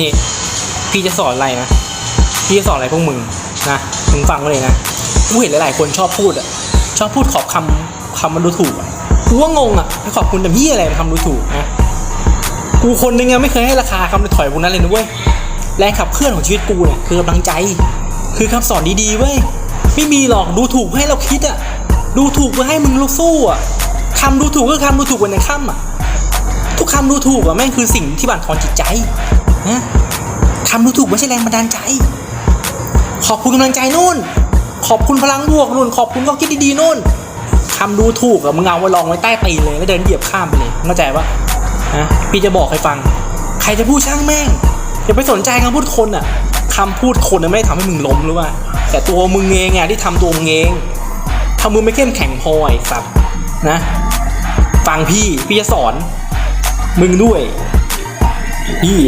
นี่ พี่จะสอนอะไรนะ พี่จะสอนอะไรพวกมึงนะมึงฟังไว้เลยนะกูเห็นหลาย ๆ คนชอบพูดอะ ชอบพูดขอบคำคำมันดูถูกอะกูว่างงอะไปขอบคุณแต่พี่อะไรมันคำดูถูกนะกูคนนึงอะไม่เคยให้ราคาคำถอยพวกนั้นเลยนะเว้ยแรงขับเคลื่อนของชีวิตกูเนี่ยคือกำลังใจ คือคำสอนดี ๆ เว้ยไม่มีหรอกดูถูกเพื่อให้เราคิดอะดูถูกเพื่อให้มึงลุกสู้อะคำดูถูกก็คำดูถูกวันในค่ำอะทุกคำดูถูกอะแม่งคือสิ่งที่บั่นทอนจิตใจ นะคำดูถูกไม่ใช่แรงบันดาลใจ ขอบคุณกำลังใจนู่น ขอบคุณพลังบวกนู่น ขอบคุณข้อคิดดีๆนู่นคำดูถูกอะมึงเอาไว้ลองไว้ใต้ตีนเลยแล้วเดินเหยียบข้ามไปเลยเข้าใจปะนะพี่จะบอกให้ฟัง ใครจะพูดช่างแม่งอย่าไปสนใจคำพูดคนอะคำพูดคนไม่ได้ทำให้มึงล้มหรือว่า แต่ตัวมึงเองอะที่ทำตัวมึงเองถ้ามึงไม่เข้มแข็งพอไอ้สัตว์นะ ฟังพี่พี่จะสอน มึงด้วยพี่